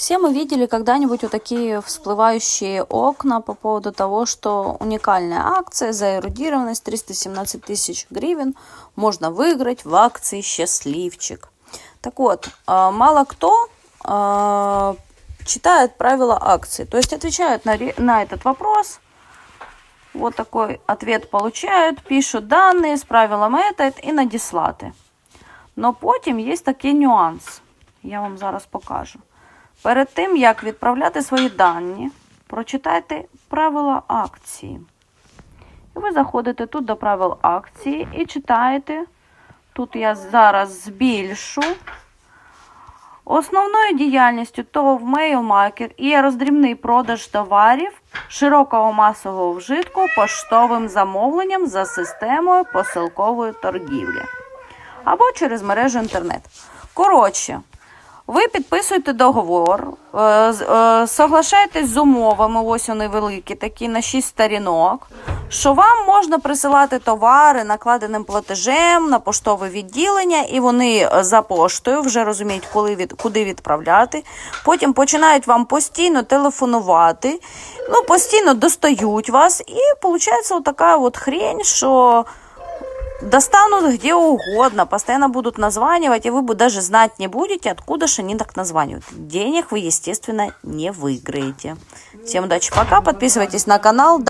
Все мы видели когда-нибудь вот такие всплывающие окна по поводу того, что уникальная акция за эрудированность 317 тысяч гривен можно выиграть в акции «Счастливчик». Так вот, а, мало кто а, читает правила акции, то есть отвечают на, ре- на этот вопрос, вот такой ответ получают, пишуть дані з правилами этот і надіслати. Но потім є такий нюанс. Я вам зараз покажу. Перед тим, як відправляти свої дані, прочитайте правила акції. І ви заходите тут до правил акції і читаєте. Тут я зараз збільшу. Основною діяльністю ТОВ Mail Market є роздрібний продаж товарів широкого масового вжитку поштовим замовленням за системою посилкової торгівлі або через мережу інтернет. Коротше, ви підписуєте договор, е, е, соглашаєтесь з умовами, ось вони великі, такі на 6 сторінок, що вам можна присилати товари накладеним платежем на поштове відділення, і вони е, за поштою вже розуміють, коли від, куди відправляти. Потім починають вам постійно телефонувати, ну, постійно достають вас, і виходить така от хрень, що достанут где угодно, постоянно будут названивать, и вы бы даже знать не будете, откуда же они так названивают. Денег вы, естественно, не выиграете. Всем удачи, пока, подписывайтесь на канал.